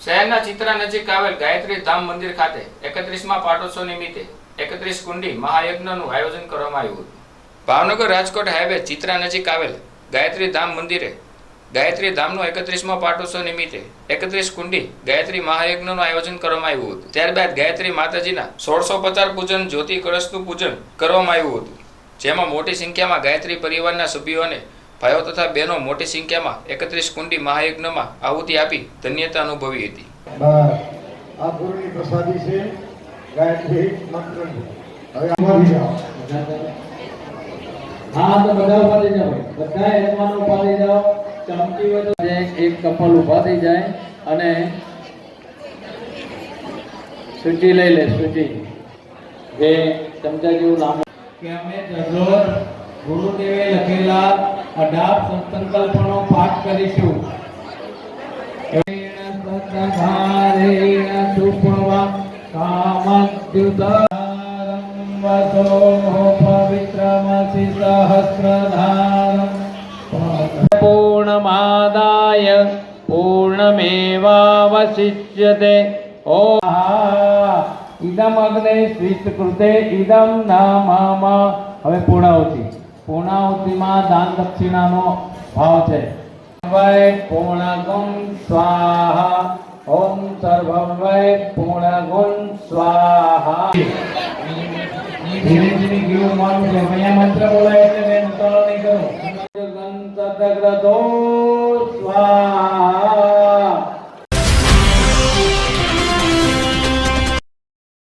શહેરના ચિત્રા નજીક આવેલ ગાયત્રી ધામ મંદિર ખાતે એકત્રીસમાં પાટોત્સવ નિમિત્તે એકત્રીસ કુંડી મહાયજ્ઞનું આયોજન કરવામાં આવ્યું હતું. ભાવનગર રાજકોટ હાઈવે ચિત્રા નજીક આવેલ ગાયત્રી ધામ મંદિરે ગાયત્રી ધામનો એકત્રીસમો પાટોત્સવ નિમિત્તે એકત્રીસ કુંડી ગાયત્રી મહાયજ્ઞનું આયોજન કરવામાં આવ્યું હતું. ત્યારબાદ ગાયત્રી માતાજીના સોળસો પચાસ પૂજન, જ્યોતિ કળશનું પૂજન કરવામાં આવ્યું હતું. જેમાં મોટી સંખ્યામાં ગાયત્રી પરિવારના સભ્યો અને ભાઈઓ તથા બહેનો મોટી સંખ્યામાં એકત્રીસ કુંડી મહાયજ્ઞમાં આહુતિ આપી ધન્યતા અનુભવી હતી. આ ગુરુની પ્રસાદી છે. ગાયત્રી મંત્રની હવે હા તો બધા ઊભા જાઓ. બધા યજમાનો ઊભા જાઓ. ચમકી હોય એક કપલ ઊભા થઈ જાય અને સૂચિ લઈ લે સૂચિ જે ચમચા જેવું લાંબુ કે અમે દરરોજ ગુરુદેવે લખેલા અઢાર સંકલ્પનો પાઠ કરીશું. પૂર્ણમાદાય પૂર્ણમેવાવશિષ્યતે. ઓ ઇદમ અગ્ને સ્વિષ્કૃતે ઇદમ નામમ. હવે પૂર્ણાહુતિ. પૂર્ણાહુતિમાં દાન દક્ષિણાનો ભાવ છે વૈ પૂર્ણગુણ સ્વાહા ઓમ સર્વમ વૈ પૂર્ણગુણ સ્વાહા ધીરે ધીરે ગીવું માનું છે અહીંયા મંત્ર બોલાય એટલે મેં ઉતાવળ નહીં કરું ગણ સદગ્રતો સ્વાહા